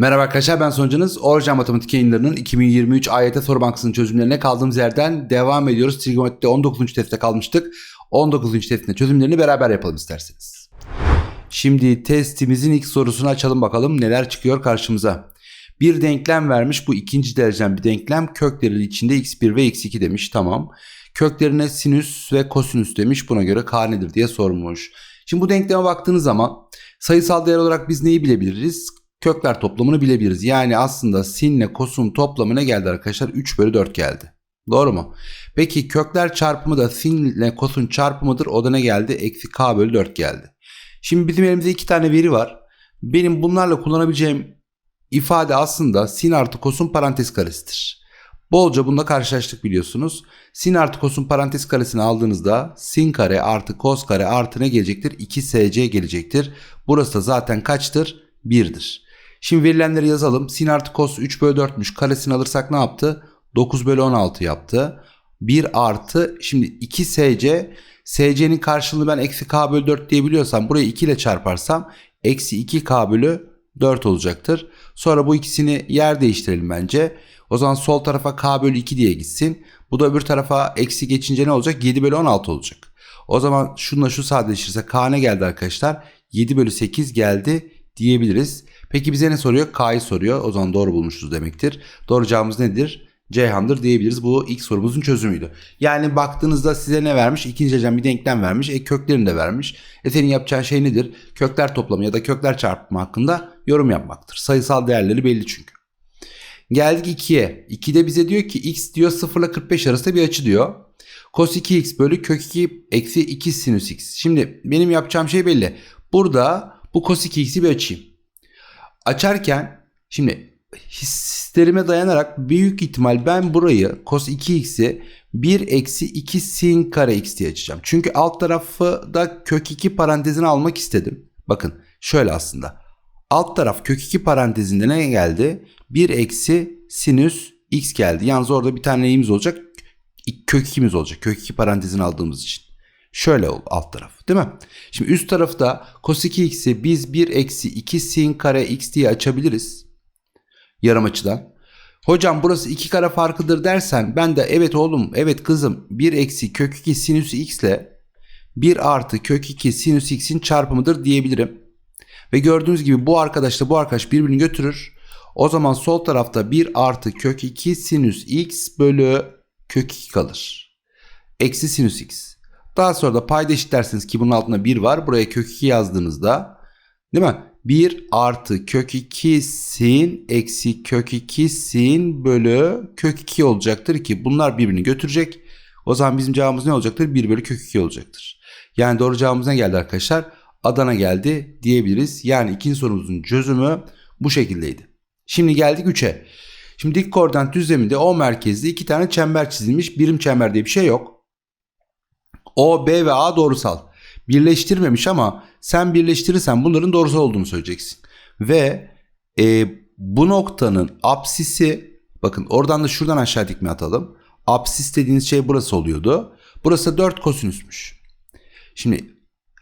Merhaba arkadaşlar ben sonucunuz Orjan Matematik yayınlarının 2023 AYT soru bankasının çözümlerine kaldığımız yerden devam ediyoruz. Trigonometride 19. testte kalmıştık. 19. testin çözümlerini beraber yapalım isterseniz. Şimdi testimizin ilk sorusunu açalım bakalım neler çıkıyor karşımıza. Bir denklem vermiş bu ikinci dereceden bir denklem kökleri içinde x1 ve x2 demiş tamam. Köklerine sinüs ve kosinüs demiş buna göre k nedir diye sormuş. Şimdi bu denkleme baktığınız zaman sayısal değer olarak biz neyi bilebiliriz? Kökler toplamını bilebiliriz. Yani aslında sin ile kosun toplamı ne geldi arkadaşlar? 3 bölü 4 geldi. Doğru mu? Peki kökler çarpımı da sin ile kosun çarpımıdır. O da ne geldi? Eksi k bölü 4 geldi. Şimdi bizim elimizde iki tane veri var. Benim bunlarla kullanabileceğim ifade aslında sin artı kosun parantez karesidir. Bolca bunda karşılaştık biliyorsunuz. Sin artı kosun parantez karesini aldığınızda sin kare artı kos kare artı ne gelecektir? 2sc gelecektir. Burası da zaten kaçtır? 1'dir. Şimdi verilenleri yazalım. Sin artı cos 3 bölü 4'müş. Karesini alırsak ne yaptı? 9 bölü 16 yaptı. 1 artı şimdi 2 SC. SC'nin karşılığını ben eksi K bölü 4 diyebiliyorsam burayı 2 ile çarparsam eksi 2 K bölü 4 olacaktır. Sonra bu ikisini yer değiştirelim bence. O zaman sol tarafa K bölü 2 diye gitsin. Bu da öbür tarafa eksi geçince ne olacak? 7 bölü 16 olacak. O zaman şunla şu sadeleşirse K ne geldi arkadaşlar? 7 bölü 8 geldi diyebiliriz. Peki bize ne soruyor? K'yı soruyor. O zaman doğru bulmuşuz demektir. Doğru cevabımız nedir? Ceyhan'dır diyebiliriz. Bu ilk sorumuzun çözümüydü. Yani baktığınızda size ne vermiş? İkinci dereceden bir denklem vermiş. E köklerini de vermiş. E senin yapacağın şey nedir? Kökler toplamı ya da kökler çarpımı hakkında yorum yapmaktır. Sayısal değerleri belli çünkü. Geldik 2'ye. 2'de bize diyor ki x diyor 0 ile 45 arasında bir açı diyor. Cos 2x bölü kök 2 eksi 2 sinüs x. Şimdi benim yapacağım şey belli. Burada bu cos 2x'i bir açayım. Açarken şimdi hislerime dayanarak büyük ihtimal ben burayı cos 2x'i 1 eksi 2 sin kare x diye açacağım. Çünkü alt tarafı da kök 2 parantezine almak istedim. Bakın şöyle aslında. Alt taraf kök 2 parantezinde ne geldi? 1 eksi sinüs x geldi. Yalnız orada bir tane neyimiz olacak? Kök 2'miz olacak. Kök 2 parantezini aldığımız için. Şöyle ol alt taraf değil mi? Şimdi üst tarafta cos 2x'i biz 1 eksi 2 sin kare x diye açabiliriz. Yarım açıdan. Hocam burası 2 kare farkıdır dersen ben de evet oğlum evet kızım 1 eksi kök 2 sinüs x ile 1 artı kök 2 sinüs x'in çarpımıdır diyebilirim. Ve gördüğünüz gibi bu arkadaşla bu arkadaş birbirini götürür. O zaman sol tarafta 1 artı kök 2 sinüs x bölü kök 2 kalır. Eksi sinüs x. Daha sonra da payda eşitlersiniz ki bunun altında 1 var. Buraya kök 2 yazdığınızda değil mi? 1 artı kök 2 sin eksi kök 2 sin bölü kök 2 olacaktır ki bunlar birbirini götürecek. O zaman bizim cevabımız ne olacaktır? 1 bölü kök 2 olacaktır. Yani doğru cevabımız ne geldi arkadaşlar? Adana geldi diyebiliriz. Yani ikinci sorumuzun çözümü bu şekildeydi. Şimdi geldik 3'e. Şimdi dik koordinat düzleminde O merkezli iki tane çember çizilmiş. Birim çember diye bir şey yok. O, B ve A doğrusal. Birleştirmemiş ama sen birleştirirsen bunların doğrusal olduğunu söyleyeceksin. Ve e, bu noktanın apsisi bakın oradan da şuradan aşağı dikme atalım. Apsis dediğiniz şey burası oluyordu. Burası 4 kosinüsmüş. Şimdi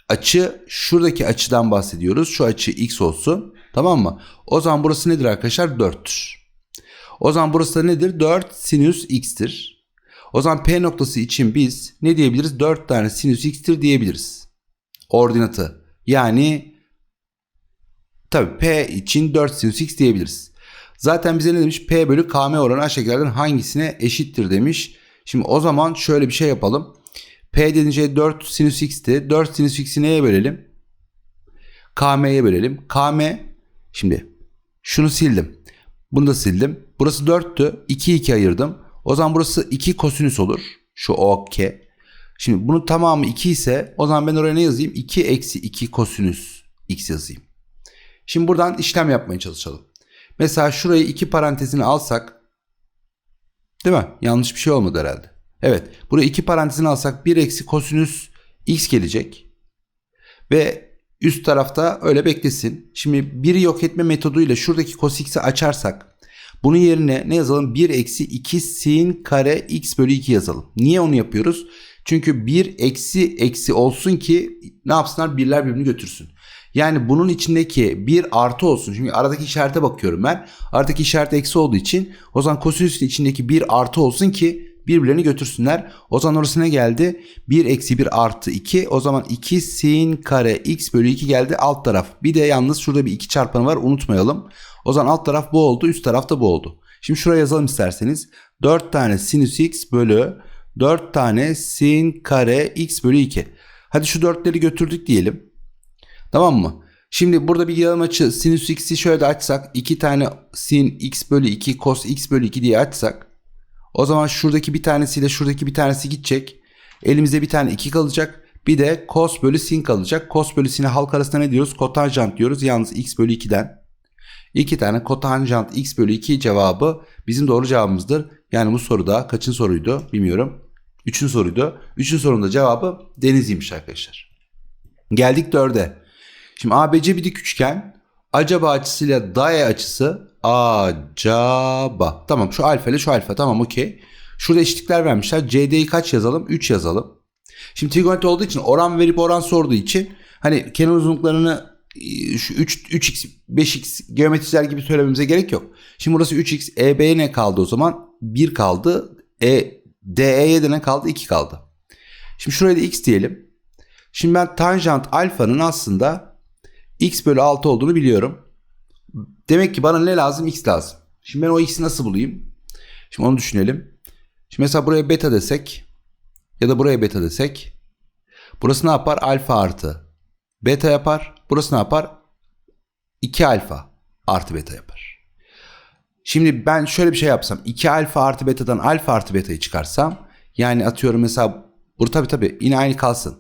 açı şuradaki açıdan bahsediyoruz. Şu açı x olsun. Tamam mı? O zaman burası nedir arkadaşlar? 4'tür. O zaman burası da nedir? 4 sinüs x'tir. O zaman P noktası için biz ne diyebiliriz? 4 tane sinüs x'tir diyebiliriz. Ordinatı. Yani tabi P için 4 sinüs x diyebiliriz. Zaten bize ne demiş? P bölü KM oranı aşağıdakilerden hangisine eşittir demiş. Şimdi o zaman şöyle bir şey yapalım. P denince 4 sinüs x'ti. 4 sinüs x'i neye bölelim? KM'ye bölelim. KM şimdi şunu sildim. Bunu da sildim. Burası 4'tü. 2 2 ayırdım. O zaman burası 2 kosinüs olur. Şu OK. Şimdi bunun tamamı 2 ise o zaman ben oraya ne yazayım? 2 eksi 2 kosinüs x yazayım. Şimdi buradan işlem yapmaya çalışalım. Mesela şurayı 2 parantezini alsak değil mi? Yanlış bir şey olmadı herhalde. Evet. Buraya 2 parantezini alsak 1 eksi kosinüs x gelecek. Ve üst tarafta öyle beklesin. Şimdi 1'i yok etme metoduyla şuradaki cos x'i açarsak bunun yerine ne yazalım? 1 eksi 2 sin kare x bölü 2 yazalım. Niye onu yapıyoruz? Çünkü 1 eksi eksi olsun ki ne yapsınlar? Birler birbirini götürsün. Yani bunun içindeki bir artı olsun. Şimdi aradaki işarete bakıyorum ben. Aradaki işaret eksi olduğu için o zaman kosinüsün içindeki bir artı olsun ki birbirlerini götürsünler. O zaman orası geldi? 1 eksi 1 artı 2. O zaman 2 sin kare x bölü 2 geldi alt taraf. Bir de yalnız şurada bir 2 çarpanı var unutmayalım. O zaman alt taraf bu oldu üst taraf da bu oldu. Şimdi şuraya yazalım isterseniz. 4 tane sinüs x bölü 4 tane sin kare x bölü 2. Hadi şu 4'leri götürdük diyelim. Tamam mı? Şimdi burada bir yarım açı sinüs x'i şöyle de açsak 2 tane sin x bölü 2 cos x bölü 2 diye açsak o zaman şuradaki bir tanesiyle şuradaki bir tanesi gidecek. Elimizde bir tane 2 kalacak. Bir de cos bölü sin kalacak. Cos bölü sin'e halk arasında ne diyoruz? Kotanjant diyoruz. Yalnız x bölü 2'den. 2 tane kotanjant x bölü 2 cevabı bizim doğru cevabımızdır. Yani bu soruda kaçın soruydu bilmiyorum. Üçün soruydu. Üçün sorunun da cevabı deniziymiş arkadaşlar. Geldik 4'e. Şimdi ABC bir dik üçgen. Acaba açısıyla daye açısı acaba. Tamam şu alfa ile şu alfa tamam okey. Şurada eşitlikler vermişler. CD'yi kaç yazalım? 3 yazalım. Şimdi trigonometri olduğu için oran verip oran sorduğu için hani kenar uzunluklarını e, şu 3 3x 5x geometriler gibi söylememize gerek yok. Şimdi burası 3x EB'ye ne kaldı o zaman? 1 kaldı. E DE'ye de ne kaldı? 2 kaldı. Şimdi şuraya da x diyelim. Şimdi ben tanjant alfanın aslında x bölü 6 olduğunu biliyorum. Demek ki bana ne lazım? X lazım. Şimdi ben o x'i nasıl bulayım? Şimdi onu düşünelim. Şimdi mesela buraya beta desek ya da buraya beta desek burası ne yapar? Alfa artı beta yapar. Burası ne yapar? 2 alfa artı beta yapar. Şimdi ben şöyle bir şey yapsam 2 alfa artı beta'dan alfa artı beta'yı çıkarsam yani atıyorum mesela burada tabii tabii yine aynı kalsın.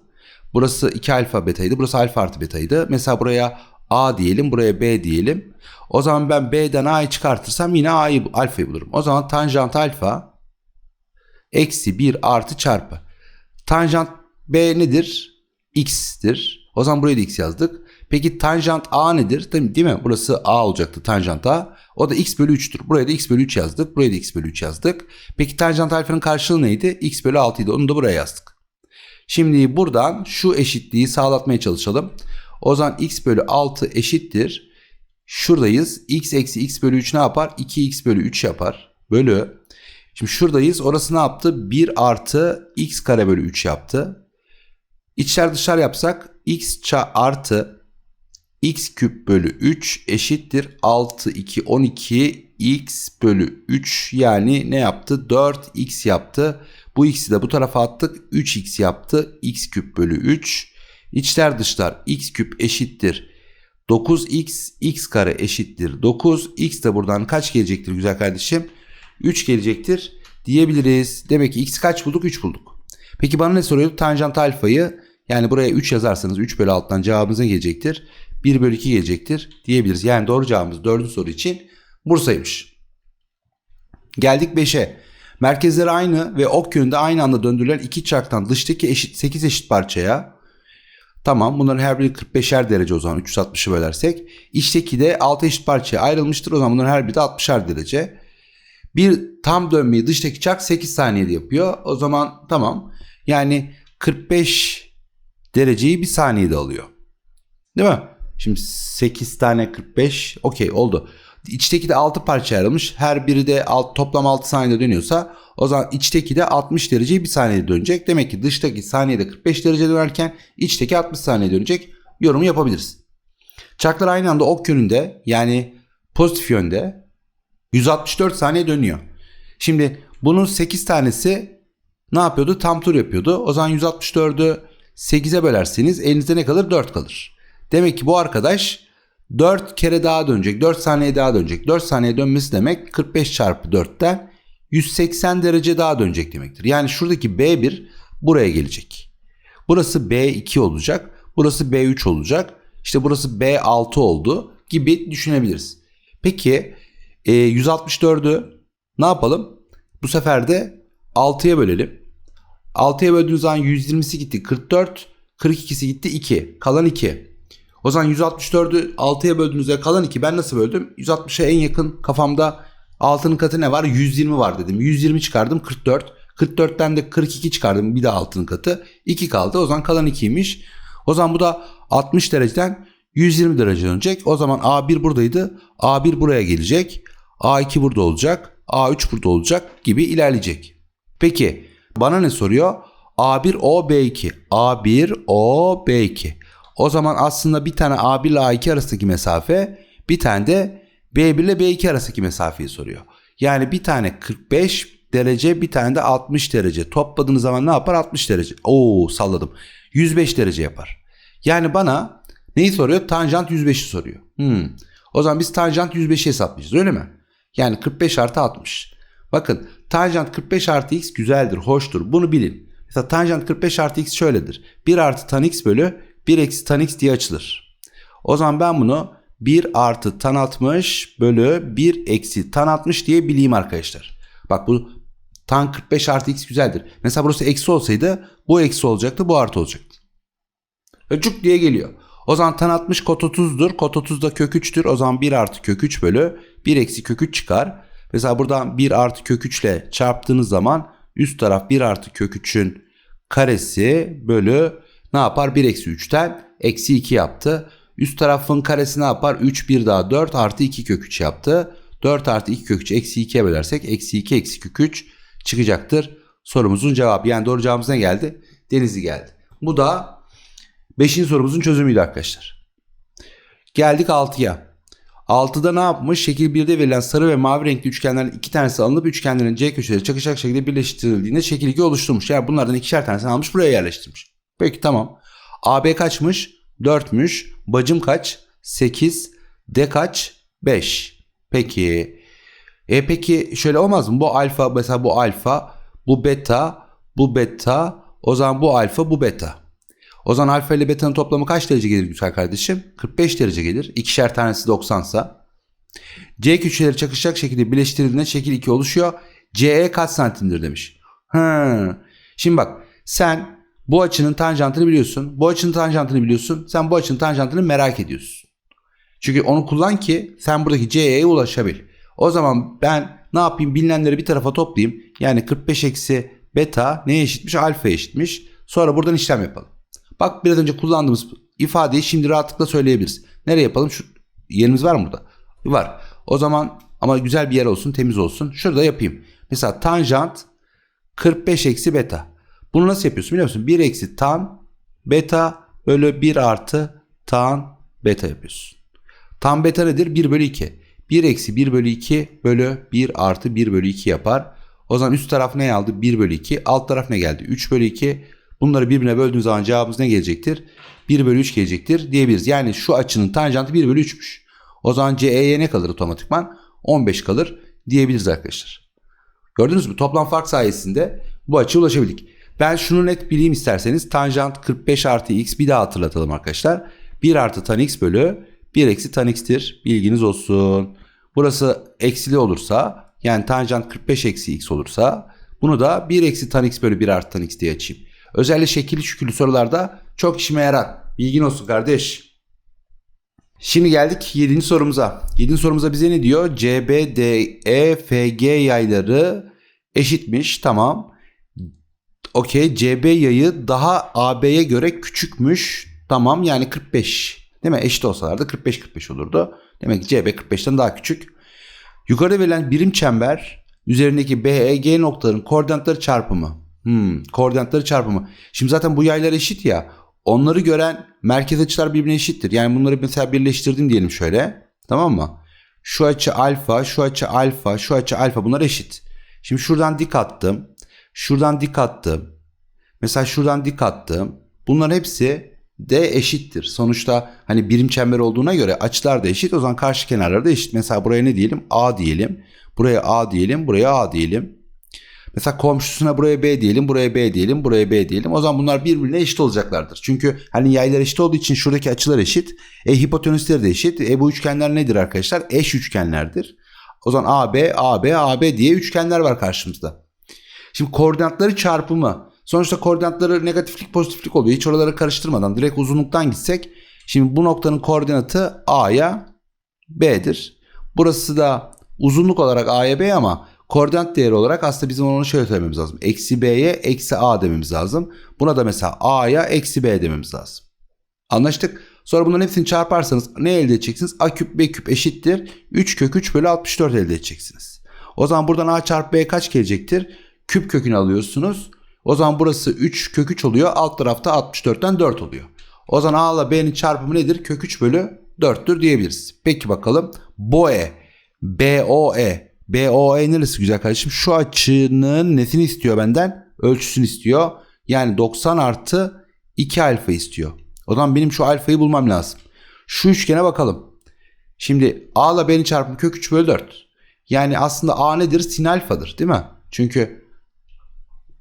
Burası 2 alfa betaydı. Burası alfa artı betaydı. Mesela buraya A diyelim. Buraya B diyelim. O zaman ben B'den A'yı çıkartırsam yine A'yı alfayı bulurum. O zaman tanjant alfa eksi 1 artı çarpı. Tanjant B nedir? X'tir. O zaman buraya da X yazdık. Peki tanjant A nedir? Değil mi? Burası A olacaktı tanjant A. O da X bölü 3'tür. Buraya da X bölü 3 yazdık. Buraya da X bölü 3 yazdık. Peki tanjant alfanın karşılığı neydi? X bölü 6 idi. Onu da buraya yazdık. Şimdi buradan şu eşitliği sağlatmaya çalışalım. O zaman x bölü 6 eşittir. Şuradayız. x eksi x bölü 3 ne yapar? 2x bölü 3 yapar. Bölü. Şimdi şuradayız. Orası ne yaptı? 1 artı x kare bölü 3 yaptı. İçler dışlar yapsak x ça artı x küp bölü 3 eşittir 6 2 12 x bölü 3 yani ne yaptı 4x yaptı bu x'i de bu tarafa attık 3x yaptı x küp bölü 3 İçler dışlar x küp eşittir 9x x kare eşittir 9 x de buradan kaç gelecektir güzel kardeşim 3 gelecektir diyebiliriz demek ki x kaç bulduk 3 bulduk peki bana ne soruyordu tanjant alfayı yani buraya 3 yazarsanız 3 bölü alttan cevabınıza gelecektir 1 bölü 2 gelecektir diyebiliriz. Yani doğru cevabımız 4. soru için Bursa'ymış. Geldik 5'e. Merkezleri aynı ve ok yönünde aynı anda döndürülen iki çarktan dıştaki eşit 8 eşit parçaya Tamam bunların her biri 45'er derece o zaman 360'ı bölersek. İçteki de 6 eşit parçaya ayrılmıştır. O zaman bunların her biri de 60'er derece. Bir tam dönmeyi dıştaki çark 8 saniyede yapıyor. O zaman tamam. Yani 45 dereceyi bir saniyede alıyor. Değil mi? Şimdi 8 tane 45 okey oldu. İçteki de 6 parça ayrılmış. Her biri de alt, toplam 6 saniyede dönüyorsa o zaman içteki de 60 dereceyi bir saniyede dönecek. Demek ki dıştaki saniyede 45 derece dönerken içteki 60 saniye dönecek. Yorumu yapabiliriz. Çarklar aynı anda ok yönünde yani pozitif yönde 164 saniye dönüyor. Şimdi bunun 8 tanesi ne yapıyordu? Tam tur yapıyordu. O zaman 164'ü 8'e bölerseniz elinizde ne kalır? 4 kalır. Demek ki bu arkadaş 4 kere daha dönecek. 4 saniye daha dönecek. 4 saniye dönmesi demek 45 çarpı 4'ten 180 derece daha dönecek demektir. Yani şuradaki B1 buraya gelecek. Burası B2 olacak. Burası B3 olacak. İşte burası B6 oldu gibi düşünebiliriz. Peki e, 164'ü ne yapalım? Bu sefer de 6'ya bölelim. 6'ya böldüğümüz zaman 120'si gitti 44, 42'si gitti 2. Kalan 2. O zaman 164'ü 6'ya böldüğünüzde kalan 2 ben nasıl böldüm? 160'a en yakın kafamda 6'nın katı ne var? 120 var dedim. 120 çıkardım 44. 44'ten de 42 çıkardım bir de 6'nın katı. 2 kaldı. O zaman kalan 2'ymiş. O zaman bu da 60 dereceden 120 derece dönecek. O zaman A1 buradaydı. A1 buraya gelecek. A2 burada olacak. A3 burada olacak gibi ilerleyecek. Peki bana ne soruyor? A1 O B2. A1 O B2. O zaman aslında bir tane A1 ile A2 arasındaki mesafe bir tane de B1 ile B2 arasındaki mesafeyi soruyor. Yani bir tane 45 derece bir tane de 60 derece. Topladığınız zaman ne yapar? 60 derece. Oo salladım. 105 derece yapar. Yani bana neyi soruyor? Tanjant 105'i soruyor. Hmm. O zaman biz tanjant 105'i hesaplayacağız öyle mi? Yani 45 artı 60. Bakın tanjant 45 artı x güzeldir, hoştur. Bunu bilin. Mesela tanjant 45 artı x şöyledir. 1 artı tan x bölü 1 eksi tan x diye açılır. O zaman ben bunu 1 artı tan 60 bölü 1 eksi tan 60 diye bileyim arkadaşlar. Bak bu tan 45 artı x güzeldir. Mesela burası eksi olsaydı bu eksi olacaktı bu artı olacaktı. Öcük diye geliyor. O zaman tan 60 kot 30'dur. Kot 30 da kök 3'tür. O zaman 1 artı kök 3 bölü 1 eksi kök 3 çıkar. Mesela buradan 1 artı kök 3 ile çarptığınız zaman üst taraf 1 artı kök 3'ün karesi bölü ne yapar? 1 eksi 3'ten eksi 2 yaptı. Üst tarafın karesi ne yapar? 3 1 daha 4 artı 2 kök 3 yaptı. 4 artı 2 kök 3 eksi 2'ye bölersek eksi 2 eksi kök 3 çıkacaktır. Sorumuzun cevabı. Yani doğru cevabımız ne geldi? Denizli geldi. Bu da 5. sorumuzun çözümüydü arkadaşlar. Geldik 6'ya. 6'da ne yapmış? Şekil 1'de verilen sarı ve mavi renkli üçgenlerin iki tanesi alınıp üçgenlerin C köşeleri çakışacak şekilde birleştirildiğinde şekil 2 oluşturmuş. Yani bunlardan ikişer tanesini almış buraya yerleştirmiş. Peki tamam. AB kaçmış? 4'müş. Bacım kaç? 8. D kaç? 5. Peki. E peki şöyle olmaz mı? Bu alfa mesela bu alfa, bu beta, bu beta. O zaman bu alfa, bu beta. O zaman alfa ile beta'nın toplamı kaç derece gelir güzel kardeşim? 45 derece gelir. İkişer tanesi 90 sa. C köşeleri çakışacak şekilde birleştirildiğinde şekil 2 oluşuyor. CE kaç santimdir demiş. Hı. Şimdi bak sen bu açının tanjantını biliyorsun. Bu açının tanjantını biliyorsun. Sen bu açının tanjantını merak ediyorsun. Çünkü onu kullan ki sen buradaki CE'ye ulaşabil. O zaman ben ne yapayım bilinenleri bir tarafa toplayayım. Yani 45 eksi beta neye eşitmiş? Alfa eşitmiş. Sonra buradan işlem yapalım. Bak biraz önce kullandığımız ifadeyi şimdi rahatlıkla söyleyebiliriz. Nereye yapalım? Şu yerimiz var mı burada? Var. O zaman ama güzel bir yer olsun, temiz olsun. Şurada yapayım. Mesela tanjant 45 eksi beta. Bunu nasıl yapıyorsun biliyor musun? 1 eksi tan beta bölü 1 artı tan beta yapıyorsun. Tan beta nedir? 1 bölü 2. 1 eksi 1 bölü 2 bölü 1 artı 1 bölü 2 yapar. O zaman üst taraf ne aldı? 1 bölü 2. Alt taraf ne geldi? 3 bölü 2. Bunları birbirine böldüğümüz zaman cevabımız ne gelecektir? 1 bölü 3 gelecektir diyebiliriz. Yani şu açının tanjantı 1 bölü 3'müş. O zaman CE'ye ne kalır otomatikman? 15 kalır diyebiliriz arkadaşlar. Gördünüz mü? Toplam fark sayesinde bu açıya ulaşabildik. Ben şunu net bileyim isterseniz. Tanjant 45 artı x bir daha hatırlatalım arkadaşlar. 1 artı tan x bölü 1 eksi tan x'tir. Bilginiz olsun. Burası eksili olursa yani tanjant 45 eksi x olursa bunu da 1 eksi tan x bölü 1 artı tan x diye açayım. Özellikle şekilli şükürlü sorularda çok işime yarar. Bilgin olsun kardeş. Şimdi geldik 7. sorumuza. 7. sorumuza bize ne diyor? CB, DE, FG yayları eşitmiş. Tamam. Okey. CB yayı daha AB'ye göre küçükmüş. Tamam yani 45. Değil mi? Eşit olsalardı 45-45 olurdu. Demek ki CB 45'ten daha küçük. Yukarıda verilen birim çember üzerindeki BEG noktaların koordinatları çarpımı. Hmm, koordinatları çarpımı. Şimdi zaten bu yaylar eşit ya. Onları gören merkez açılar birbirine eşittir. Yani bunları mesela birleştirdim diyelim şöyle. Tamam mı? Şu açı alfa, şu açı alfa, şu açı alfa bunlar eşit. Şimdi şuradan dik attım. Şuradan dik attım. Mesela şuradan dik attım. Bunların hepsi de eşittir. Sonuçta hani birim çember olduğuna göre açılar da eşit. O zaman karşı kenarları da eşit. Mesela buraya ne diyelim? A diyelim. Buraya A diyelim. Buraya A diyelim. Mesela komşusuna buraya B diyelim, buraya B diyelim, buraya B diyelim. O zaman bunlar birbirine eşit olacaklardır. Çünkü hani yaylar eşit olduğu için şuradaki açılar eşit. E hipotenüsleri de eşit. E bu üçgenler nedir arkadaşlar? Eş üçgenlerdir. O zaman AB, AB, AB diye üçgenler var karşımızda. Şimdi koordinatları çarpımı. Sonuçta koordinatları negatiflik pozitiflik oluyor. Hiç oraları karıştırmadan direkt uzunluktan gitsek. Şimdi bu noktanın koordinatı A'ya B'dir. Burası da uzunluk olarak A'ya B ama koordinat değeri olarak aslında bizim onu şöyle söylememiz lazım. Eksi B'ye eksi A dememiz lazım. Buna da mesela A'ya eksi B dememiz lazım. Anlaştık. Sonra bunların hepsini çarparsanız ne elde edeceksiniz? A küp B küp eşittir. 3 kök 3 bölü 64 elde edeceksiniz. O zaman buradan A çarpı B kaç gelecektir? Küp kökünü alıyorsunuz. O zaman burası 3 kök 3 oluyor. Alt tarafta 64'ten 4 oluyor. O zaman A ile B'nin çarpımı nedir? Kök 3 bölü 4'tür diyebiliriz. Peki bakalım. BOE. BOE. BOE neresi güzel kardeşim? Şu açının nesini istiyor benden? Ölçüsünü istiyor. Yani 90 artı 2 alfa istiyor. O zaman benim şu alfayı bulmam lazım. Şu üçgene bakalım. Şimdi A ile B'nin çarpımı kök 3 bölü 4. Yani aslında A nedir? Sin alfadır değil mi? Çünkü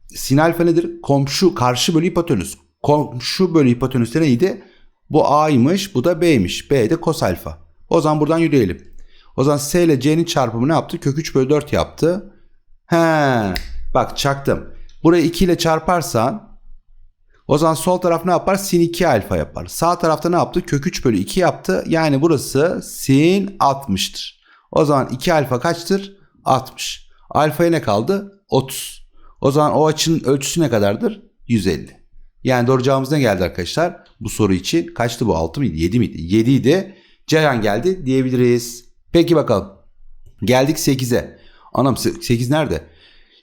sin alfa nedir? Komşu karşı bölü hipotenüs. Komşu bölü hipotenüs de neydi? Bu A'ymış bu da B'ymiş. B de kos alfa. O zaman buradan yürüyelim. O zaman S ile C'nin çarpımı ne yaptı? Kök 3 bölü 4 yaptı. He, bak çaktım. Burayı 2 ile çarparsan o zaman sol taraf ne yapar? Sin 2 alfa yapar. Sağ tarafta ne yaptı? Kök 3 bölü 2 yaptı. Yani burası sin 60'tır. O zaman 2 alfa kaçtır? 60. Alfaya ne kaldı? 30. O zaman o açının ölçüsü ne kadardır? 150. Yani doğru cevabımız ne geldi arkadaşlar? Bu soru için kaçtı bu? 6 mıydı? 7 miydi? 7 idi. Ceyhan geldi diyebiliriz. Peki bakalım. Geldik 8'e. Anam 8 nerede?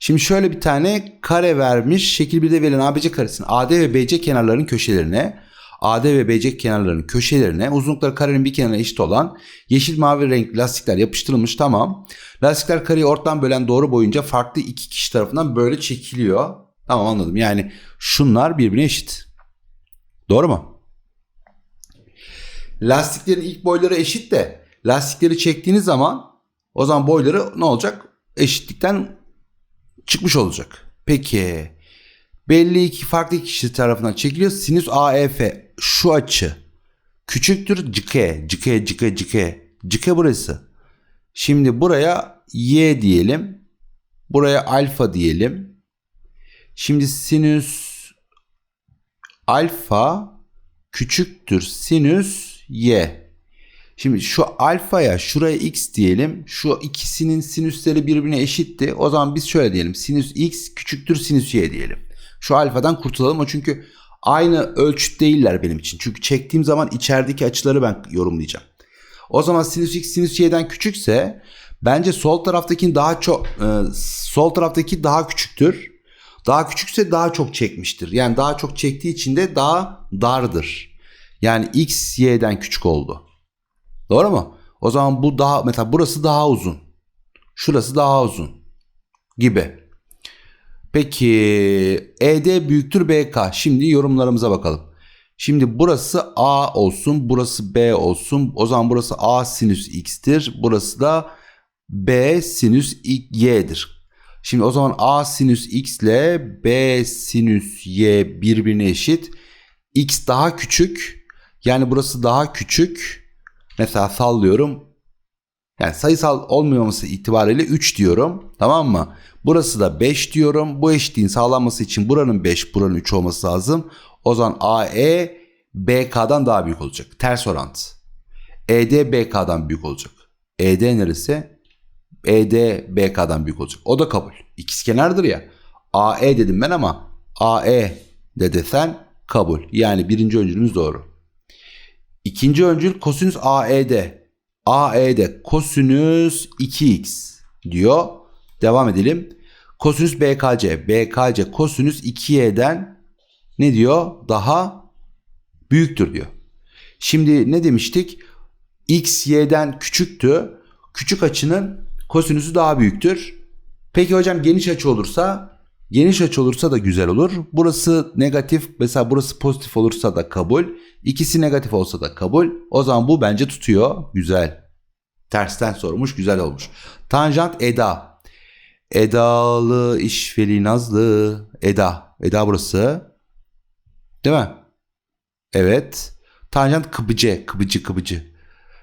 Şimdi şöyle bir tane kare vermiş. Şekil 1'de verilen ABC karesinin AD ve BC kenarlarının köşelerine AD ve BC kenarlarının köşelerine uzunlukları karenin bir kenarına eşit olan yeşil mavi renkli lastikler yapıştırılmış tamam. Lastikler kareyi ortadan bölen doğru boyunca farklı iki kişi tarafından böyle çekiliyor. Tamam anladım. Yani şunlar birbirine eşit. Doğru mu? Lastiklerin ilk boyları eşit de lastikleri çektiğiniz zaman o zaman boyları ne olacak? Eşitlikten çıkmış olacak. Peki belli iki farklı kişi tarafından çekiliyor. Sinüs AEF şu açı küçüktür cike cike cike cike cike burası. Şimdi buraya y diyelim. Buraya alfa diyelim. Şimdi sinüs alfa küçüktür sinüs y. Şimdi şu alfaya şuraya x diyelim. Şu ikisinin sinüsleri birbirine eşitti. O zaman biz şöyle diyelim. Sinüs x küçüktür sinüs y diyelim. Şu alfadan kurtulalım. O çünkü aynı ölçüt değiller benim için. Çünkü çektiğim zaman içerideki açıları ben yorumlayacağım. O zaman sinüs x sinüs y'den küçükse bence sol taraftakinin daha çok e, sol taraftaki daha küçüktür. Daha küçükse daha çok çekmiştir. Yani daha çok çektiği için de daha dardır. Yani x y'den küçük oldu. Doğru mu? O zaman bu daha mesela burası daha uzun. Şurası daha uzun gibi. Peki ED büyüktür BK. Şimdi yorumlarımıza bakalım. Şimdi burası A olsun, burası B olsun. O zaman burası A sinüs x'tir. Burası da B sinüs y'dir. Şimdi o zaman A sinüs x ile B sinüs y birbirine eşit. X daha küçük. Yani burası daha küçük. Mesela sallıyorum. Yani sayısal olmaması itibariyle 3 diyorum. Tamam mı? Burası da 5 diyorum. Bu eşitliğin sağlanması için buranın 5, buranın 3 olması lazım. O zaman AE BK'dan daha büyük olacak. Ters orantı. ED BK'dan büyük olacak. ED neresi? ED BK'dan büyük olacak. O da kabul. İkiz kenardır ya. AE dedim ben ama AE de desen kabul. Yani birinci öncülümüz doğru. İkinci öncül kosinüs AED. AED kosinüs 2x diyor. Devam edelim. Kosinüs BKC. BKC kosinüs 2y'den ne diyor? Daha büyüktür diyor. Şimdi ne demiştik? X y'den küçüktü. Küçük açının kosinüsü daha büyüktür. Peki hocam geniş açı olursa Geniş açı olursa da güzel olur. Burası negatif mesela burası pozitif olursa da kabul. İkisi negatif olsa da kabul. O zaman bu bence tutuyor. Güzel. Tersten sormuş güzel olmuş. Tanjant Eda. Edalı işveli nazlı. Eda. Eda burası. Değil mi? Evet. Tanjant kıbıcı. Kıbıcı kıbıcı.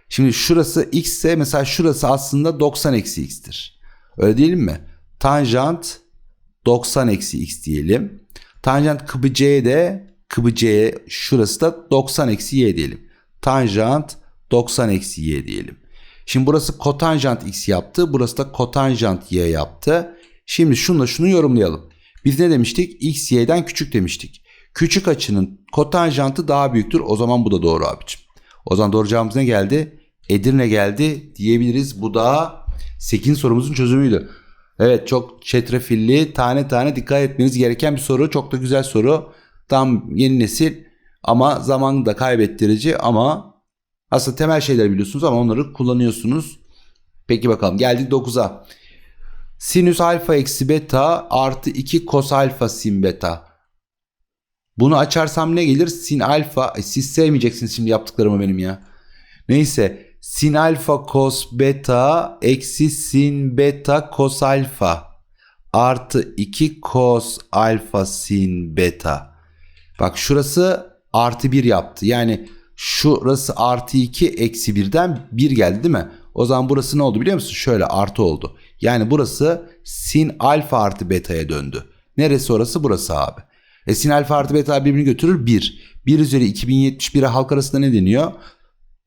Şimdi şurası x ise mesela şurası aslında 90 eksi x'tir. Öyle değil mi? Tanjant 90 eksi x diyelim. Tanjant kıbı c'ye de kıbı c'ye şurası da 90 eksi y diyelim. Tanjant 90 eksi y diyelim. Şimdi burası kotanjant x yaptı. Burası da kotanjant y yaptı. Şimdi şunla şunu yorumlayalım. Biz ne demiştik? x y'den küçük demiştik. Küçük açının kotanjantı daha büyüktür. O zaman bu da doğru abicim. O zaman doğru cevabımız ne geldi? Edirne geldi diyebiliriz. Bu da 8 sorumuzun çözümüydü. Evet çok çetrefilli tane tane dikkat etmeniz gereken bir soru. Çok da güzel soru. Tam yeni nesil ama zamanı da kaybettirici ama aslında temel şeyler biliyorsunuz ama onları kullanıyorsunuz. Peki bakalım geldik 9'a. Sinüs alfa eksi beta artı 2 kos alfa sin beta. Bunu açarsam ne gelir? Sin alfa. Ay, siz sevmeyeceksiniz şimdi yaptıklarımı benim ya. Neyse. Sin alfa kos beta eksi sin beta kos alfa artı 2 kos alfa sin beta. Bak şurası artı 1 yaptı. Yani şurası artı 2 eksi 1'den 1 geldi değil mi? O zaman burası ne oldu biliyor musun? Şöyle artı oldu. Yani burası sin alfa artı beta'ya döndü. Neresi orası? Burası abi. E sin alfa artı beta birbirini götürür 1. 1 üzeri 2071'e halk arasında ne deniyor?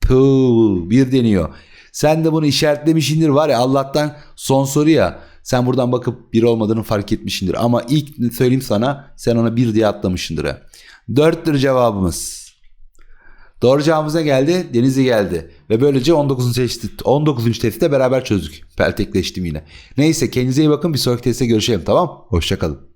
Puh, 1 deniyor. Sen de bunu işaretlemişindir var ya Allah'tan son soru ya. Sen buradan bakıp 1 olmadığını fark etmişindir. Ama ilk söyleyeyim sana sen ona 1 diye atlamışındır. ha. 4'tür cevabımız. Doğru cevabımıza geldi. Denizli geldi. Ve böylece 19. testi, 19. testi de beraber çözdük. Peltekleştim yine. Neyse kendinize iyi bakın. Bir sonraki testte görüşelim tamam Hoşçakalın.